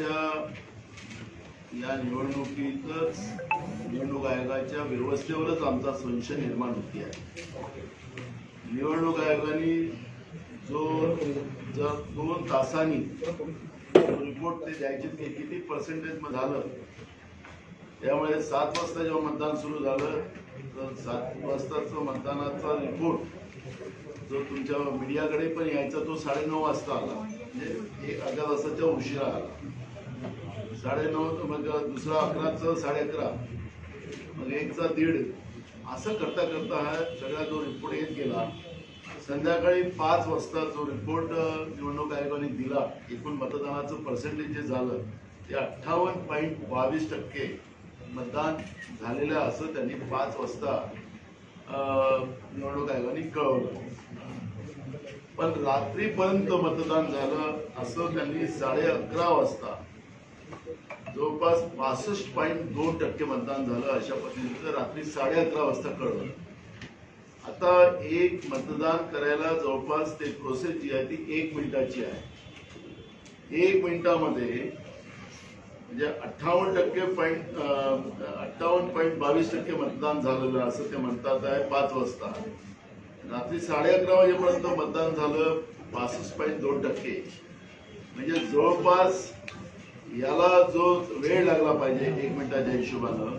आयोगाच्या या निवडणुकीतच निवडणूक आयोगाच्या व्यवस्थेवरच आमचा संशय निर्माण होती आहे. निवडणूक आयोगाने जो जर दोन तासांनी रिपोर्ट ते द्यायचे ते किती पर्सेंटेज झालं? त्यामुळे सात वाजता जेव्हा मतदान सुरू झालं तर सात वाजताचं मतदानाचा रिपोर्ट जो तुमच्या मीडियाकडे पण यायचा तो साडेनऊ वाजता आला. म्हणजे एक अर्ध्या तासाच्या उशिरा आला. साडेनऊ मग म्हणजे दुसरा अकराचं साडे अकरा. मग एकचा दीड. असं करता करता हा सगळा जो रिपोर्ट येत गेला संध्याकाळी पाच वाजता जो रिपोर्ट निवडणूक आयोगाने दिला एकूण मतदानाचं पर्सेंटेज जे झालं ते अठ्ठावन्न पॉईंट बावीस टक्के मतदान झालेलं असं त्यांनी पाच वाजता निवडणूक आयोगाने कळवलं. पण रात्रीपर्यंत मतदान झालं असं त्यांनी साडे अकरा वाजता जवळपास पासष्ट पॉईंट दोन टक्के मतदान झालं अशा पद्धतीचं. रात्री साडे अकरा वाजता कळवलं आता एक मतदान करायला जवळपास ते प्रोसेस जी आहे ती एक मिनिटाची आहे. एक मिनिटामध्ये म्हणजे अठ्ठावन्न टक्के पॉईंट अठ्ठावन्न पॉईंट बावीस टक्के मतदान झालेलं असं ते म्हणतात आहे पाच वाजता. रात्री साडे अकरा वाजेपर्यंत मतदान झालं पासष्ट पॉईंट दोन टक्के. म्हणजे जवळपास याला जो वेळ लागला पाहिजे एक मिनिटाच्या हिशोबानं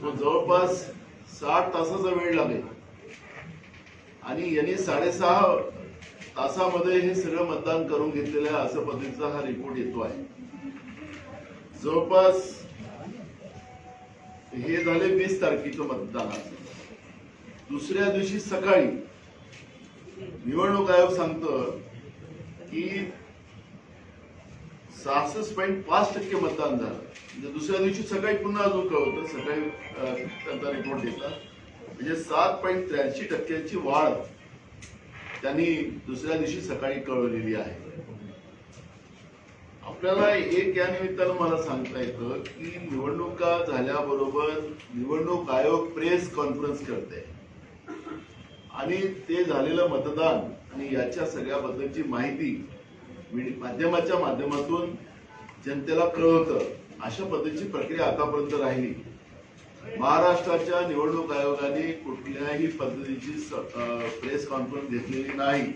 तो जवळपास साठ तासाचा वेळ लागेल. आणि यांनी साडेसहा तासामध्ये हे सगळं मतदान करून घेतलेलं आहे असं पद्धतीचा हा रिपोर्ट येतो आहे. जवळपास हे झाले वीस तारखेचं मतदानाचं दुसऱ्या दिवशी सकाळी निवडणूक आयोग सांगतं की सहासष्ट पॉईंट पाच टक्के मतदान झालं. म्हणजे दुसऱ्या दिवशी सकाळी पुन्हा अजून कळवतं सकाळी त्यांचा रिपोर्ट देतात. म्हणजे सात पॉईंट त्र्याऐंशी टक्क्यांची वाढ त्यांनी दुसऱ्या दिवशी सकाळी कळवलेली आहे. आपल्याला एक या निमित्तानं मला सांगता येतं की निवडणुका झाल्याबरोबर निवडणूक आयोग प्रेस कॉन्फरन्स करते आणि ते झालेलं मतदान आणि याच्या सगळ्याबद्दलची माहिती माध्यमाच्या माध्यमातून जनतेला कळवतं. अशा पद्धतीची प्रक्रिया आतापर्यंत राहिली. महाराष्ट्राच्या निवडणूक आयोगाने कुठल्याही पद्धतीची प्रेस कॉन्फरन्स घेतलेली नाही.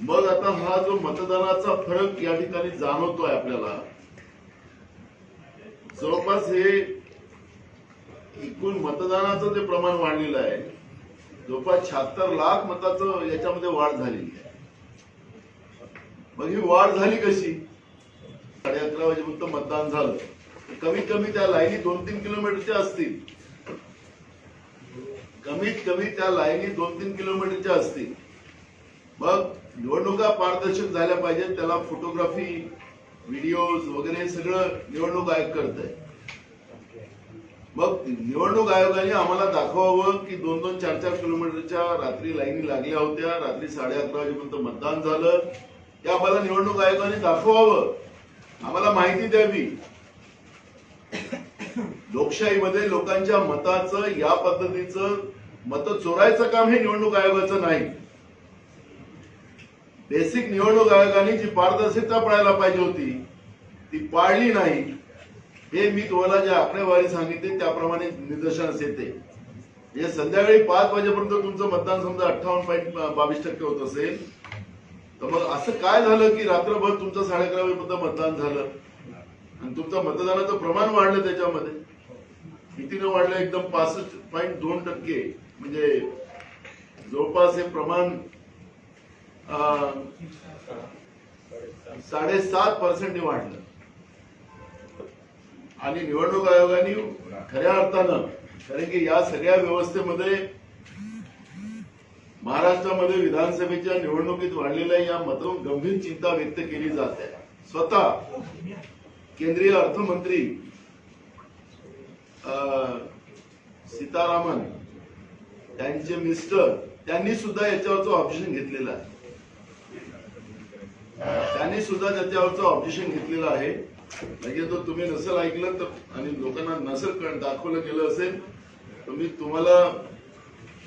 मग आता हा जो मतदानाचा फरक या ठिकाणी जाणवतोय आपल्याला. जवळपास हे एकूण मतदानाचं जे प्रमाण वाढलेलं आहे. जवळपास शहात्तर लाख मताचं याच्यामध्ये वाढ झालेली आहे. मग ही वाढ झाली कशी? साडे अकरा वाजेपर्यंत मतदान झालं. कमीत कमी त्या लाईनी दोन तीन किलोमीटरच्या असतील. कमीत कमी त्या लाईनी दोन तीन किलोमीटरच्या असतील. मग निवडणुका पारदर्शक झाल्या पाहिजेत. त्याला फोटोग्राफी व्हिडिओज वगैरे सगळं निवडणूक आयोग करत आहे मग निवडणूक आयोगाने आम्हाला दाखवावं की दोन दोन चार चार किलोमीटरच्या रात्री लाईनी लागल्या होत्या. रात्री साडे अकरा वाजेपर्यंत मतदान झालं. हे आम्हाला निवडणूक आयोगाने दाखवावं. आम्हाला माहिती द्यावी. लोकशाहीमध्ये लोकांच्या मताचं या पद्धतीचं मत चोरायचं काम हे निवडणूक आयोगाचं नाही. बेसिक निवडणूक आयोगाने जी पारदर्शकता पाळायला पाहिजे होती ती पाळली नाही. हे मी तुम्हाला जे आकडेवारी सांगितले त्याप्रमाणे निदर्शनास येते. म्हणजे संध्याकाळी पाच वाजेपर्यंत तुमचं मतदान समजा अठ्ठावन्न पॉईंट बावीस टक्के होत असेल. तर मग असं काय झालं की रात्रभर तुमचं साडे अकरा वाजेपर्यंत मतदान झालं? आणि तुमचं मतदानाचं प्रमाण वाढलं त्याच्यामध्ये? कितीनं वाढलं? एकदम पासष्ट पॉईंट दोन टक्के. म्हणजे जवळपास हे प्रमाण साडेसात पर्सेंटने वाढलं. आणि निवडणूक आयोगाने खऱ्या अर्थानं कारण की या सगळ्या व्यवस्थेमध्ये महाराष्ट्रामध्ये विधानसभेच्या निवडणुकीत वाढलेल्या या मतातून गंभीर चिंता व्यक्त केली जाते स्वतः केंद्रीय अर्थमंत्री अं, सीतारामन त्यांचे मिस्टर त्यांनी सुद्धा याच्यावरचं ऑब्जेक्शन घेतलेलं आहे. त्यांनी सुद्धा त्याच्यावरचं ऑब्जेक्शन घेतलेलं आहे. म्हणजे तो तुम्ही नसेल ऐकलं तर आणि लोकांना नसेल दाखवलं गेलं असेल तर मी तुम्हाला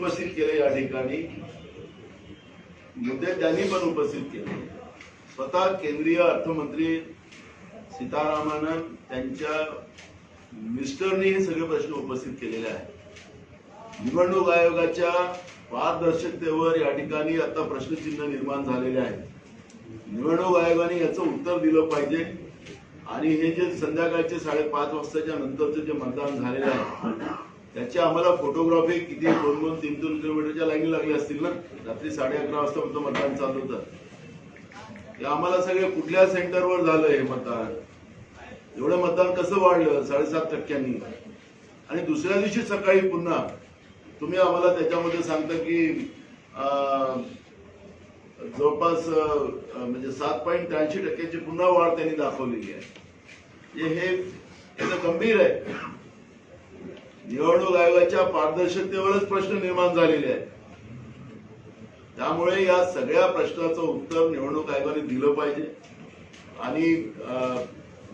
उपस्थित केले या ठिकाणी. मुद्दे त्यांनी पण उपस्थित केले. स्वतः केंद्रीय अर्थमंत्री सीतारामन त्यांच्या मिस्टरनी हे सगळे प्रश्न उपस्थित केलेले आहेत. निवडणूक आयोगाच्या पारदर्शकतेवर या ठिकाणी आता प्रश्नचिन्ह निर्माण झालेले आहे निवडणूक आयोगाने याचं उत्तर दिलं पाहिजे आणि हे जे संध्याकाळचे साडेपाच वाजताच्या नंतरचं जे मतदान झालेलं आहे त्याची आम्हाला फोटोग्राफी किती दोन दोन तीन दोन किलोमीटरच्या लाईन लागल्या असतील ना? रात्री साडे अकरा वाजता फक्त मतदान चालू होतं. ते आम्हाला सगळे कुठल्या सेंटरवर झालं हे मतदान? एवढं मतदान कसं वाढलं? साडेसात टक्क्यांनी. आणि दुसऱ्या दिवशी सकाळी पुन्हा तुम्ही आम्हाला त्याच्यामध्ये सांगता की जवळपास म्हणजे सात पॉईंट त्र्याऐंशी टक्क्याची पुन्हा वाढ त्यांनी दाखवलेली आहे. म्हणजे हे हे तर गंभीर आहे. निवडणूक आयोगाच्या पारदर्शकतेवरच प्रश्न निर्माण झालेले आहेत. त्यामुळे या सगळ्या प्रश्नाचं उत्तर निवडणूक आयोगाने दिलं पाहिजे. आणि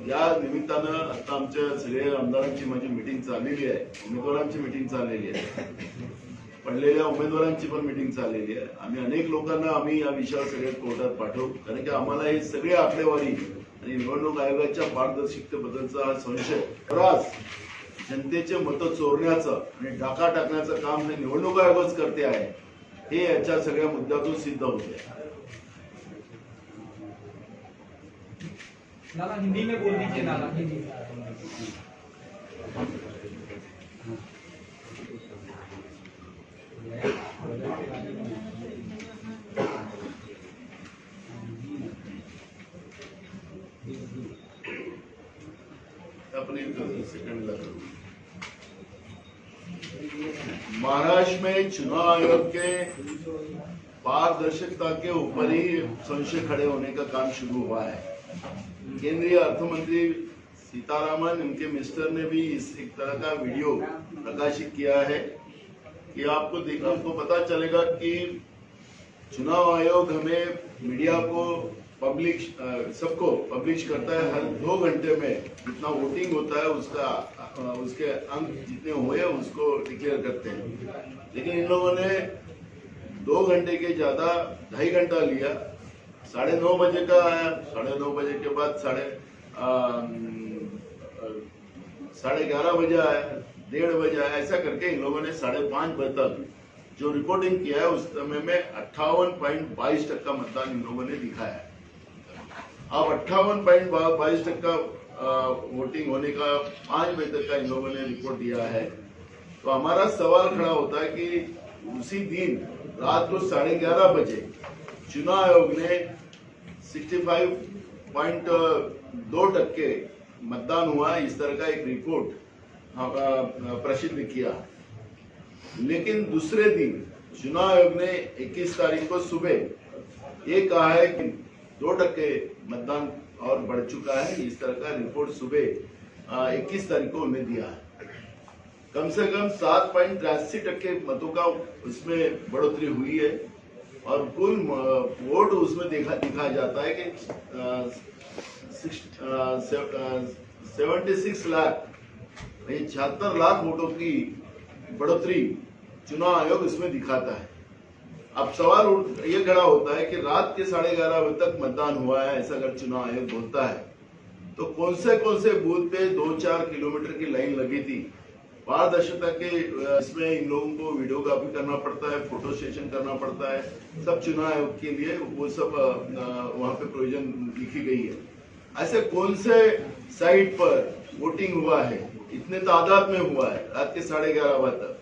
या निमित्तानं आता आमच्या सगळ्या आमदारांची माझी मिटिंग चाललेली आहे. उमेदवारांची मिटिंग चाललेली आहे. पडलेल्या उमेदवारांची पण मिटिंग चाललेली आहे. आम्ही अनेक लोकांना आम्ही या विषयावर सगळे कोर्टात पाठवू. कारण की आम्हाला हे सगळे आकडेवारी आणि निवडणूक आयोगाच्या पारदर्शकतेबद्दलचा हा संशय. त्रास जनतेचे मतं चोरण्याचं आणि डाका टाकण्याचं काम हे निवडणूक आयोगच करते आहे. हे याच्या सगळ्या मुद्द्यातून सिद्ध होते. नाना हिंदी में बोल दीजिए नाना हिंदी. अपने सेकंड ला करूँ. महाराष्ट्र में चुनाव आयोग के पारदर्शिता के ऊपर ही संशय खड़े होने का काम शुरू हुआ है। केंद्रीय अर्थमंत्री सीतारामन, इनके मिस्टर ने भी इस एक तरह का वीडियो प्रकाशित किया है कि आपको देख आपको पता चलेगा कि चुनाव आयोग हमें मीडिया को पब्लिश अ, सबको पब्लिश करता है हर दो घंटे में जितना वोटिंग होता है उसका उसके अंक जितने हुए उसको डिक्लेयर करते हैं। लेकिन इन लोगों ने दो घंटे के ज़्यादा ढाई घंटा लिया। साढ़े नौ बजे का आया साढ़े नौ बजे के बाद साढ़े साढ़े ग्यारह बजे आया डेढ़ बजे आया ऐसा करके इन लोगों ने साढ़े पाँच बजे तक जो रिपोर्टिंग किया है उस समय में अट्ठावन पॉइंट बाईस टक्का मतदान इन लोगों ने दिखाया है। अब अट्ठावन पॉइंट बाईस टक्का वोटिंग होने का, पाँच बजे तक का इन लोगों ने रिपोर्ट दिया है। तो हमारा सवाल खड़ा होता है कि उसी दिन रात को साढ़े ग्यारह बजे चुनाव आयोग ने 65 पॉइंट दो टक्के मतदान हुआ, इस तरह का एक रिपोर्ट प्रसिद्ध किया। लेकिन दूसरे दिन चुनाव आयोग ने 21 तारीख को सुबह ये कहा है कि दो टक्के मतदान और बढ़ चुका है। इस तरह का रिपोर्ट सुबह इक्कीस तारीख को उन्हें दिया है। कम से कम सात पॉइंट तिरासी टक्के मतों का उसमें बढ़ोतरी हुई है और कुल वोट उसमें देखा, दिखाया जाता है कि सेवेंटी सिक्स लाख छिहत्तर लाख वोटों की बढ़ोतरी चुनाव आयोग इसमें दिखाता है। अब सवाल ये खड़ा होता है कि रात के साढ़े ग्यारह बजे तक मतदान हुआ है, ऐसा अगर चुनाव आयोग बोलता है तो कौन से कौन से बूथ पे दो चार किलोमीटर की लाइन लगी थी? पारदर्शिता के इसमें इन लोगों को वीडियोग्राफी करना पड़ता है, फ़ोटो सेशन करना पड़ता है, सब चुनाव आयोग के लिए वो सब वहाँ पे प्रोविज़न लिखी गई है। ऐसे कौन से साइट पर वोटिंग हुआ है? इतने तादाद में हुआ है, रात के साढ़े ग्यारह बजे तक।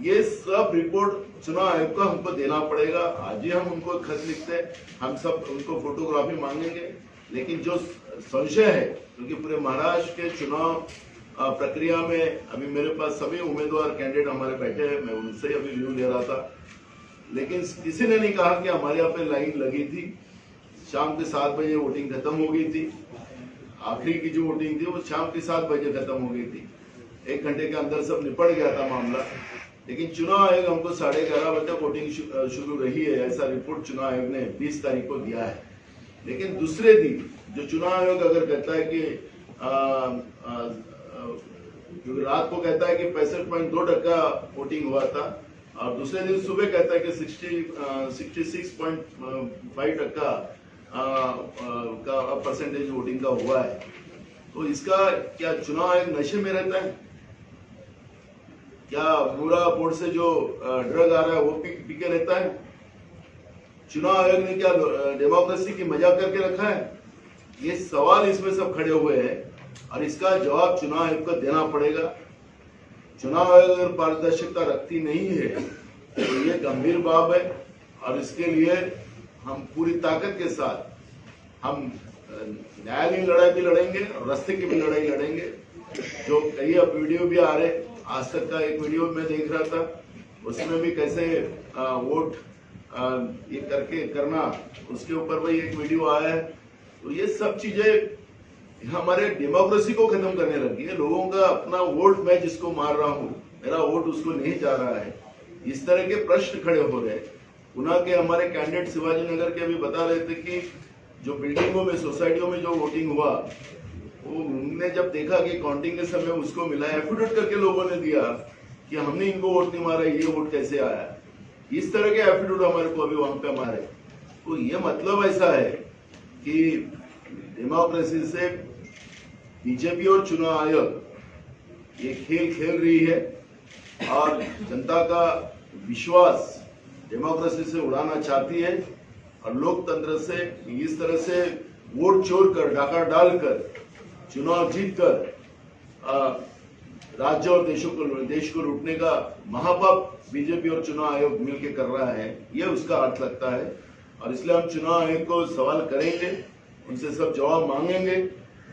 ये सब रिपोर्ट चुनाव आयोग को हमको देना पड़ेगा। आज ही हम उनको खत लिखते हैं। हम सब उनको फोटोग्राफी मांगेंगे। लेकिन जो संशय है, क्योंकि पूरे महाराष्ट्र के चुनाव प्रक्रिया में अभी मेरे पास सभी उम्मीदवार कैंडिडेट हमारे बैठे हैं। मैं उनसे अभी व्यू ले रहा था। लेकिन किसी ने नहीं कहा कि हमारे यहाँ पे लाइन लगी थी। शाम के सात बजे वोटिंग खत्म हो गई थी। आखिरी की जो वोटिंग थी, वो शाम के सात बजे खत्म हो गई थी। एक घंटे के अंदर सब निपट गया था मामला। लेकिन चुनाव आयोग हमको साढ़े ग्यारह बजे तक वोटिंग शुरू रही है, ऐसा रिपोर्ट चुनाव आयोग ने बीस तारीख को दिया है। लेकिन दूसरे दिन जो चुनाव आयोग अगर कहता है कि क्योंकि रात को कहता है कि पैंसठ पॉइंट दो टक्का वोटिंग हुआ था, और दूसरे दिन सुबह कहता है कि सिक्सटी सिक्सटी सिक्स टक्का का परसेंटेज वोटिंग का हुआ है। तो इसका क्या चुनाव आयोग नशे में रहता है? क्या पूरा बोर्ड से जो ड्रग आ रहा है वो पी, पी रहता है? चुनाव आयोग ने क्या डेमोक्रेसी की मज़ाक करके रखा है? ये सवाल इसमें सब खड़े हुए हैं और इसका जवाब चुनाव आयोग को देना पड़ेगा। चुनाव आयोग अगर पारदर्शिता रखती नहीं है तो ये गंभीर बात है और इसके लिए हम पूरी ताकत के साथ हम न्यायालयीन लड़ाई भी लड़ेंगे और रास्ते की भी लड़ाई लड़ेंगे। जो कई अब वीडियो भी आ रहे आज तक का एक वीडियो मैं देख रहा था उसमें भी कैसे अ, वोट अ, ये करके करना उसके ऊपर भी एक वीडियो आया है। तो ये सब चीज़ें हमारे डेमोक्रेसी को खत्म करने लगी है। लोगों का अपना वोट मैं जिसको मार रहा हूँ मेरा वोट उसको नहीं जा रहा है। इस तरह के प्रश्न खड़े हो रहे हैं। के हमारे कैंडिडेट शिवाजी नगर के अभी बता रहे थे कि जो बिल्डिंगों में सोसाइटियों में जो वोटिंग हुआ वो उनने जब देखा कि काउंटिंग के समय उसको मिला एफिडेविट करके लोगों ने दिया कि हमने इनको वोट नहीं मारा, ये वोट कैसे आया? इस तरह के एफिडेविट हमारे को अभी वहाँ पे मारे तो ये मतलब ऐसा है कि डेमोक्रेसी से बीजेपी और चुनाव आयोग, ये खेल खेल रही है और जनता का विश्वास डेमोक्रेसी से उड़ाना चाहती है और लोकतंत्र से इस तरह से वोट चोर कर, डाका डालकर चुनाव जीतकर राज्य और देशों को, देश को लूटने का महापाप बीजेपी और चुनाव आयोग मिलकर कर रहा है यह उसका अर्थ लगता है। और इसलिए हम चुनाव आयोग को सवाल करेंगे, उनसे सब जवाब मांगेंगे।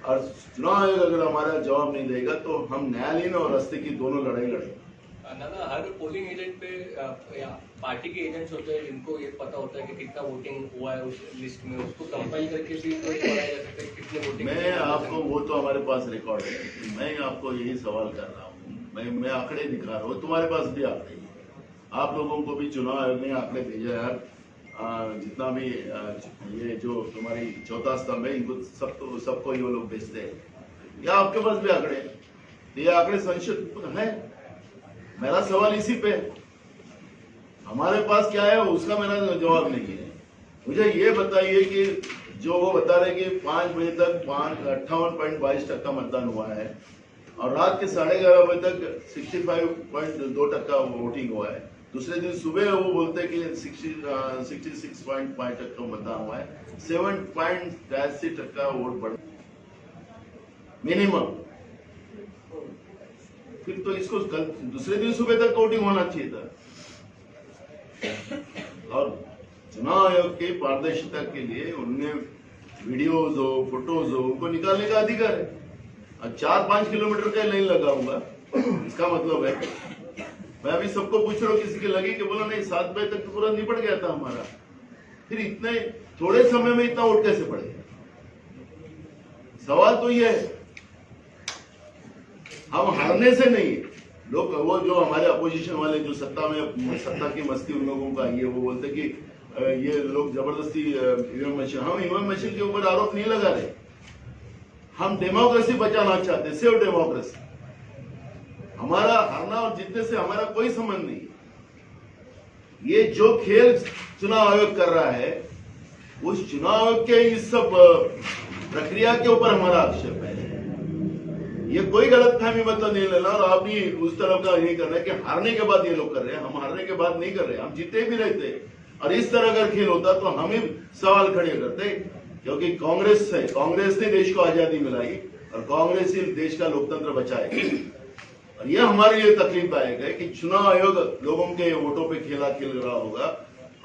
और चुनाव आयोग अगर हमारा जवाब नहीं देगा तो हम न्यायालयीन और रस्ते की दोनों लड़ाई लड़ेंगे। दादा हर पोलिंग एजेंट पे या पार्टी के एजेंट्स होते हैं जिनको ये पता होता है कि कितना वोटिंग हुआ है उस लिस्ट में उसको कंपाइल करके भी कि कितने वोटिंग मैं आपको वो तो हमारे पास रिकॉर्ड है मैं आपको यही सवाल कर रहा हूँ। मैं मैं आंकड़े दिखा रहा हूँ तुम्हारे पास भी आंकड़े हैं। आप लोगों को भी चुनाव आयोग ने आंकड़े भेजा है। यार आ, जितना भी आ, ये जो तुम्हारी चौथा स्तंभ है इनको सब तो सबको ये लोग भेजते हैं। या आपके पास भी आंकड़े तो ये आंकड़े संशोधित है? मेरा सवाल इसी पे हमारे पास क्या है, उसका मेरा जवाब नहीं है। मुझे ये बताइए कि जो वो बता रहे कि पाँच बजे तक अट्ठावन पॉइंट बाईस टक्का मतदान हुआ है और रात के साढ़े ग्यारह बजे तक सिक्सटी फाइव पॉइंट दो टक्का वोटिंग हुआ है। दूसरे दिन सुबह वो बोलते हैं कि सिक्सटी सिक्स पॉइंट फाइव टक्का मतदान हुआ है। सेवन पॉइंट टक्का वोट बढ़ मिनिमम। फिर तो इसको कल, दूसरे दिन सुबह तक वोटिंग होना चाहिए था। और चुनाव आयोग के पारदर्शिता के लिए उनने वीडियोज़ हो फ़ोटोज़ हो, उनको निकालने का अधिकार है। और चार पाँच किलोमीटर का लाइन लगाऊँगा। इसका मतलब है, मैं अभी सबको पूछ रहा हूँ, किसी के लगे कि बोला, नहीं, सात बजे तक तो पूरा निपट गया था हमारा। फिर इतने, थोड़े समय में इतना वोट कैसे पड़ेगा सवाल तो यह है। हम हारने से नहीं लोग, वो जो हमारे अपोजिशन वाले, जो सत्ता में, सत्ता की मस्ती उन लोगों का, ये वो बोलते कि ये लोग ज़बरदस्ती ईवीएम मशीन हम ईवीएम मशीन के ऊपर आरोप नहीं लगा रहे। हम डेमोक्रेसी बचाना चाहते सेव डेमोक्रेसी हमारा हारना और जीतने से हमारा कोई संबंध नहीं ये जो खेल चुनाव आयोग कर रहा है, उस चुनाव के इस सब प्रक्रिया के ऊपर हमारा आक्षेप है। ये कोई गलत फहमी मतलब नहीं लेना और आप भी उस तरफ़ का नहीं कर रहे हैं कि हारने के बाद ये लोग कर रहे हैं। हम हारने के बाद नहीं कर रहे हम जीते भी रहते और इस तरह अगर खेल होता तो हम ही सवाल खड़े करते, क्योंकि कांग्रेस है। कांग्रेस ने देश को आज़ादी मिलाई, और कांग्रेस ही देश का लोकतंत्र बचाएगी और ये हमारे लिए तकलीफदायक है कि चुनाव आयोग लोगों के वोटों पे खेला खेल रहा होगा।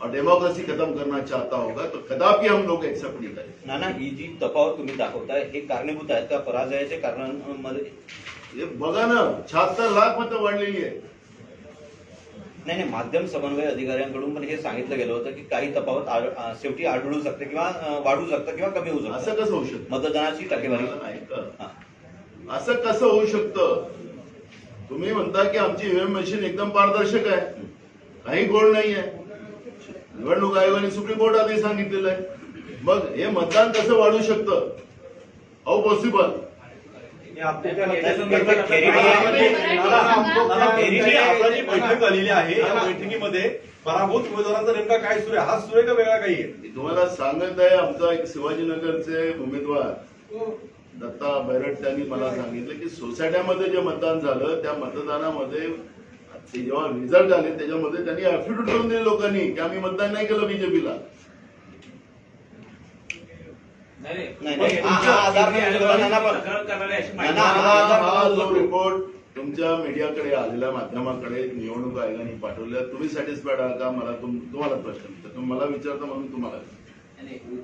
और डेमोक्रेसी खत्म करना चाहता होगा तो कदापि हम लोग एक्सेप्ट नहीं करेंगे। नाना ही जी तफावत तुम्ही दाखवताय हे कारणीभूत आहेत का? पराजयाच्या कारणांमध्ये हे बघा ना शहात्तर लाख मतं वाढलेली आहे नाही नाही माध्यम समन्वय अधिकाऱ्यांकडून पण हे सांगितलं गेलं होतं की काही तफावत आढ- शेवटी आढळू शकते किंवा वाढू शकतं किंवा कमी होऊ असं शकतं कसं होऊ शकतं? मतदानाची टक्केवारी? हा. असं कसं होऊ शकतं? तुम्ही म्हणता की आमची ईव्हीएम मशीन एकदम पारदर्शक आहे. काही गोड नाही आहे निवडणूक आयोगाने सुप्रीम कोर्ट आधी सांगितलेलं आहे. मग हे मतदान कसं वाढू शकतं? अहो पॉसिबल बैठक झालेली आहे. या बैठकीमध्ये पराभूत उमेदवारांचा नेमका काय सुरू आहे? हा सुरू आहे का वेगळा काही आहे? मी तुम्हाला सांगत आहे आमचा एक शिवाजीनगरचे उमेदवार दत्ता बैरट त्यांनी मला सांगितलं की सोसायट्यामध्ये जे मतदान झालं त्या मतदानामध्ये ते जेव्हा रिझल्ट आले त्याच्यामध्ये त्यांनी ऍफिडेव्हिट करून दिले लोकांनी की आम्ही मतदान नाही केलं बीजेपीला. रिपोर्ट तुमच्या मीडियाकडे आलेल्या माध्यमाकडे निवडणूक आयोगाने पाठवल्या तुम्ही सॅटिस्फाईड आहात का? मला तुम- तुम्हाला प्रश्न. तुम्ही मला विचारता म्हणून तुम्हाला.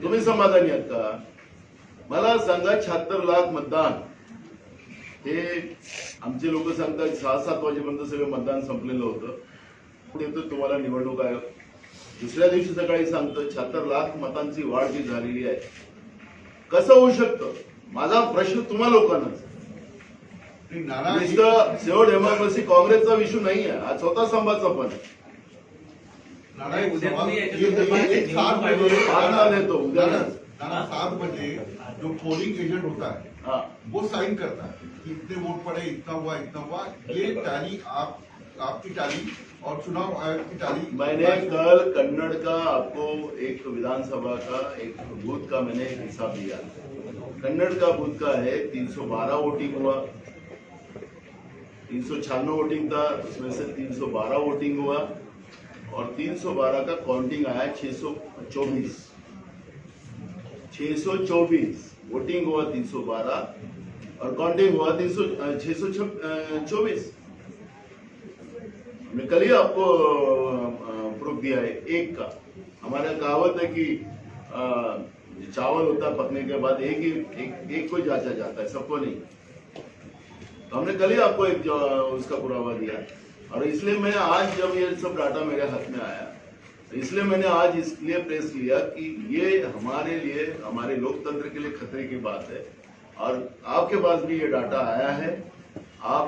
तुम्ही समाधानी आहात का? मला सांगा शहात्तर लाख मतदान हे आमचे लोक सांगतात सहा सात वाजेपर्यंत सगळं मतदान संपलेलं होतं. येतो तुम्हाला निवडणूक आयोग. दुसऱ्या दिवशी सकाळी सांगतं शहात्तर लाख मतांची वाढ जी झालेली आहे. कसं होऊ शकतं? माझा प्रश्न तुम्हा लोकांनाच नाना नुसतं सेव डेमोक्रेसी काँग्रेसचा विषय नाही आहे. हा स्वतः संभाचा पण है, देतो उद्या सात बजे जो पोलिंग एजेंट होता है. वो साइन करता. है इतने वोट पड़े इतना हुआ इतना हुआ ये टैली आप आपकी टैली और चुनाव आयोग की टैली। मैंने कल कन्नड़ का आपको एक विधानसभा का एक बूथ का मैंने एक हिसाब दिया। कन्नड़ का बूथ का है 312 वोटिंग हुआ। तीन सौ छियानवे वोटिंग था उसमें से 312 वोटिंग हुआ। और 312 का काउंटिंग आया 624 624 वोटिंग हुआ 312 और काउंटिंग हुआ तीन सौ छह सौ चौबीस। मैं कल ही आपको प्रूफ दिया है एक का। हमारा कहावत है कि चावल होता है पकने के बाद एक ही एक, एक को जांचा जाता है सबको नहीं। तो हमने कल ही आपको एक उसका पुरावा दिया। और इसलिए मैं आज जब ये सब डाटा मेरे हाथ में आया तो इसलिए मैंने आज इसलिए प्रेस लिया कि ये हमारे लिए हमारे लोकतंत्र के लिए खतरे की बात है। और आपके पास भी ये डाटा आया है। आप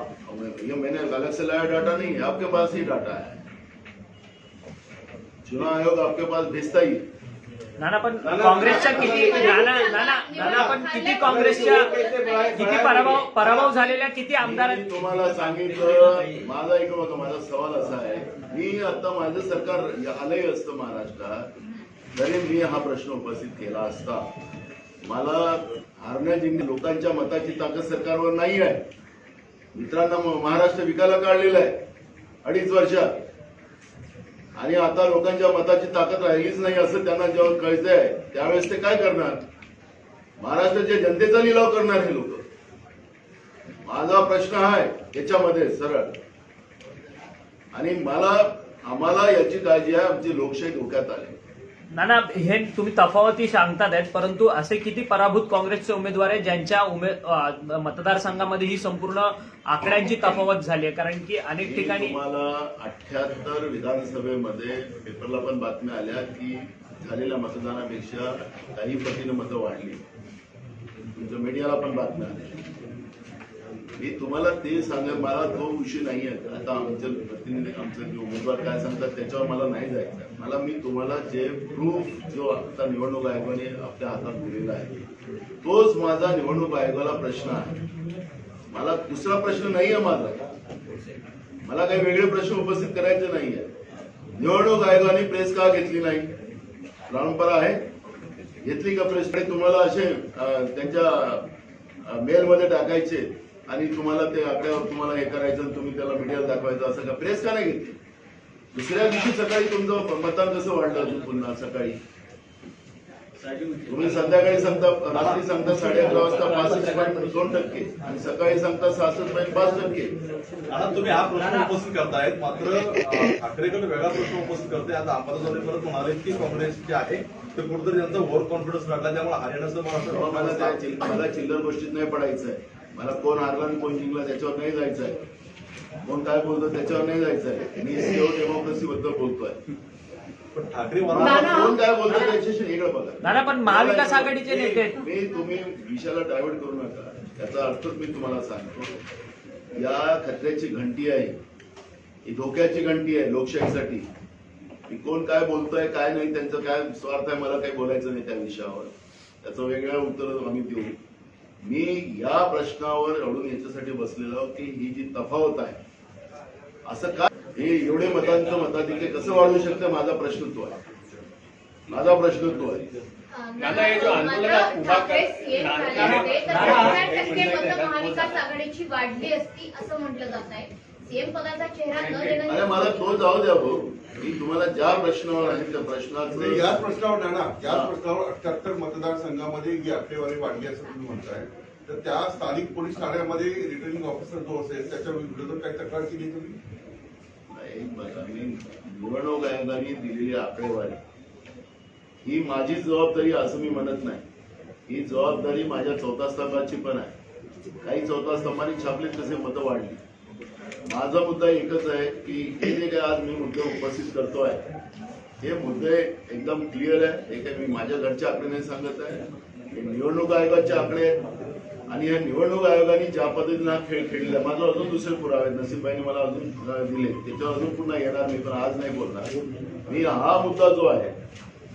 ये मैंने अलग से लाया डाटा नहीं है आपके पास ही डाटा है। चुनाव आयोग आपके पास भेजता ही। नाना पण काँग्रेसच्या किती नाना नाना नाना पण किती काँग्रेसच्या किती पराभव पराभव झालेल्या किती आमदार मी तुम्हाला सांगितलं माझा एक बघा माझा सवाल असा आहे. मी आता माझं सरकार आलंय असतं महाराष्ट्रात. तरी मी हा प्रश्न उपस्थित केला असता. मला हारण्या लोकांच्या मताची ताकद सरकारवर नाही आहे. मित्रांना महाराष्ट्र विकायला काढलेला आहे. अडीच वर्षात. आणि आता लोकांच्या मताची ताकद राहिलीच नाही असं त्यांना जेव्हा कळतंय त्यावेळेस ते काय करणार? महाराष्ट्राच्या जनतेचा लिलाव करणार हे लोक. माझा प्रश्न आहे याच्यामध्ये सरळ. आणि मला आम्हाला याची काळजी आहे आमची लोकशाही धोक्यात आली. नाना हे तुम्ही तफावती सांगतात आहेत परंतु असे किती पराभूत काँग्रेसचे उमेदवार आहेत ज्यांच्या उमे अ, मतदारसंघामध्ये ही संपूर्ण आकड्यांची तफावत झाली आहे. कारण की अनेक ठिकाणी तुम्हाला अठ्याहत्तर विधानसभेमध्ये पेपरला पण बातम्या आल्या की झालेल्या मतदानापेक्षा काही पटीनं मतं वाढली. तुमच्या मीडियाला पण बातम्या आल्या. मी तुम्हाला ते सांगेल मला तो विषय नाही आहे आता आमच्या प्रतिनिधी आमचे जे उमेदवार काय सांगतात त्याच्यावर मला नाही जायचं मला मी तुम्हाला जे प्रूफ जो आता निवडणूक आयोगाने आपल्या हातात दिलेला आहे तोच माझा निवडणूक आयोगाला प्रश्न आहे. मला दुसरा प्रश्न नाही आहे माझा. मला काही वेगळे प्रश्न उपस्थित करायचे नाहीये. निवडणूक आयोगाने प्रेस का घेतली नाही? परंपरा आहे? घेतली का प्रेस आणि तुम्हाला असे त्यांच्या मेलमध्ये टाकायचे आणि तुम्हाला ते आकड्यावर तुम्हाला हे करायचं तुम्ही त्याला मीडियाला दाखवायचं असं का? प्रेस का नाही घेतली? दुसऱ्या दिवशी सकाळी तुमचं मतदान कसं वाढलं अजून पुन्हा सकाळी? तुम्ही संध्याकाळी सांगता रात्री सांगता साडे अकरा वाजता पासष्ट पॉईंट दोन टक्के आणि सकाळी सांगता सहासष्ट पॉईंट पाच टक्के. आता तुम्ही हा प्रश्न उपस्थित करतायत. मात्र ठाकरेकडे वेगळा प्रश्न उपस्थित करताय. आता अंबादास परत म्हणाले की काँग्रेस जे आहे ते कुठेतरी त्यांचा ओव्हर कॉन्फिडन्स वाटला त्यामुळे हरियाणाचं मला चिल्लर गोष्टीत नाही पडायचं आहे मला कोण हारला आणि कोण जिंकला त्याच्यावर नाही जायचं आहे कोण काय बोलतो त्याच्यावर नाही जायचं आहे मी सेव डेमोक्रेसी बद्दल बोलतोय. पण ठाकरे कोण काय बोलतो त्याच्याशी वेगळं बघा पण महाविकास आघाडीचे नेते. मी तुम्ही विषयाला डायव्हर्ट करू नका. त्याचा अर्थच मी तुम्हाला सांगतो. या खतऱ्याची घंटी आहे. ही धोक्याची घंटी आहे लोकशाहीसाठी. की कोण काय बोलतोय काय नाही त्यांचं काय स्वार्थ आहे मला काही बोलायचं नाही त्या विषयावर. त्याचं वेगळं उत्तर आम्ही देऊ. मी या प्रश्नावर अडून याच्यासाठी बसलेलो की ही जी तफावत आहे असं काय हे एवढे मतांचं मताधिक्य कसं वाढू शकतं माझा प्रश्न तो आहे. माझा प्रश्न तो आहे. दादा, हे जो आंदोलन उभा महाविकास. आघाडीची वाढली असती असं म्हटलं जात आहे. सीएम पदाचा चेहरा न अरे देणं मला तो जाऊ द्या भाऊ. मी तुम्हाला ज्या प्रश्नावर आहे त्या नाही, प्रश्नाचं याच प्रश्नावर ना. याच. प्रश्नावर अठ्याहत्तर मतदारसंघामध्ये ही आकडेवारी वाढली असं तुम्ही म्हणताय. तर त्या स्थानिक पोलीस ठाण्यामध्ये रिटर्निंग ऑफिसर जो असेल त्याच्या विरोधात काही तक्रार केली तुम्ही? नाही, बघा, मी निवडणूक आयोगाने दिलेली आकडेवारी. ही माझी जबाबदारी असं मी म्हणत नाही. ही जबाबदारी माझ्या चौथा स्तंभाची पण आहे. काही चौथा स्तंभाने छापले तसे मतं वाढली. माझा मुद्दा एकच आहे की हे जे काय आज मी मुद्दे उपस्थित करतो आहे हे मुद्दे एकदम क्लिअर आहे. हे काय मी माझ्या घरचे आकडे नाही सांगत आहे. हे निवडणूक आयोगाचे आकडे आहेत. आणि या निवडणूक आयोगाने ज्या पद्धतीने हा खेळ खेळलेला आहे, माझं अजून दुसरे पुरावे नसीबाईने नसीबबाईने मला अजून पुरावे दिले. त्याच्यावर अजून पुन्हा येणार मी पण आज नाही बोलणार. मी हा मुद्दा जो आहे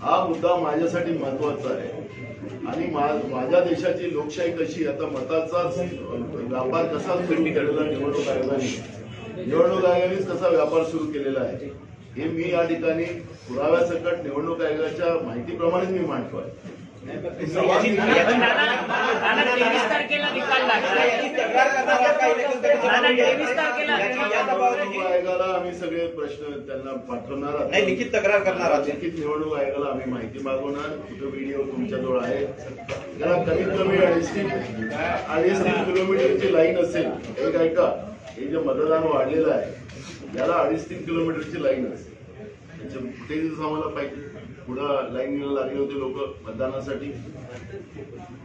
हा मुद्दा माझ्यासाठी महत्त्वाचा आहे. आणि माझ्या देशाची लोकशाही कशी आता मताचा व्यापार कसा सुरू केलेला निवडणूक आयोगाने? निवडणूक आयोगानेच कसा व्यापार सुरू केलेला आहे? हे मी या ठिकाणी पुराव्यासकट निवडणूक आयोगाच्या माहितीप्रमाणेच मी मांडतो आहे तेवीस तारखेला निकाल आयोगाला आम्ही सगळे प्रश्न त्यांना पाठवणार नाही, लिखित तक्रार करणार लिखित निवडणूक आयोगाला आम्ही माहिती मागवणार. कुठं व्हिडिओ तुमच्याजवळ आहे? त्याला कमीत कमी अडीच तीन अडीच तीन किलोमीटरची लाईन असेल. एक ऐका हे जे मतदान वाढलेलं आहे याला अडीच तीन किलोमीटरची लाईन असेल. त्याच्या फुटेजेस आम्हाला पाहिजे. पुढं लाईन लागले होते लोक मतदानासाठी.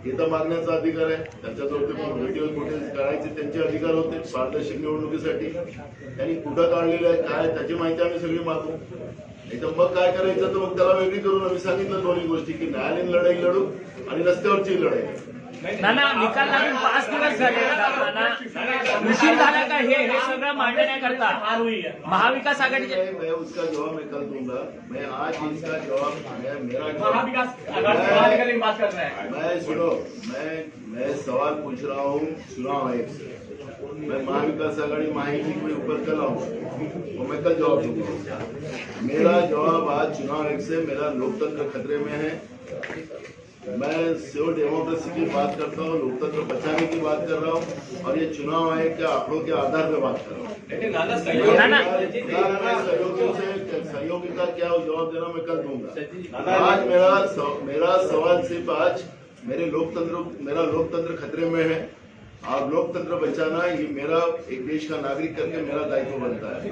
हे तर मागण्याचा अधिकार आहे. त्याच्याजवळ ते व्हिडिओ फुटेज काढायचे त्यांचे अधिकार होते. पारदर्शक निवडणुकीसाठी. त्यांनी कुठं काढलेलं आहे काय त्याची माहिती आम्ही सगळी मागू. नाही तर मग काय करायचं तर मग त्याला वेगळी करून आम्ही सांगितलं दोन्ही गोष्टी की न्यायालयीन लढाई लढू आणि रस्त्यावरची लढाई. नाना निकाल लागून पाच दिवस झाले नाना. उशीर झाला का हे? हे सगळं मांडण्याकरता महाविकास आघाडीचे मैं मैं उसका जवाब मैं कल दूँगा। मैं आज इसका जवाब मैं मेरा महाविकास आघाड़ी आघाड़ी की बात कर रहे हैं। मैं सुनो मैं मैं सवाल पूछ रहा हूँ चुनाव आयोग से। मैं महाविकास आघाड़ी माहिती के ऊपर कल आऊँ और मैं कल जवाब दूँगा। मेरा जवाब आज चुनाव आयोग से मेरा लोकतंत्र खतरे में है। मैं सिर्फ़ डेमोक्रेसी की बात करता हूँ लोकतंत्र बचाने की बात कर रहा हूँ और ये चुनाव आयोग के आंकड़ों के आधार पर बात कर रहा हूँ। सहयोग का क्या जवाब देना मैं कल दूँगा। आज मेरा मेरा सवाल सिर्फ़ आज मेरे लोकतंत्र मेरा लोकतंत्र खतरे में है। और लोकतंत्र बचाना ये मेरा एक देश का नागरिक करके मेरा दायित्व बनता है।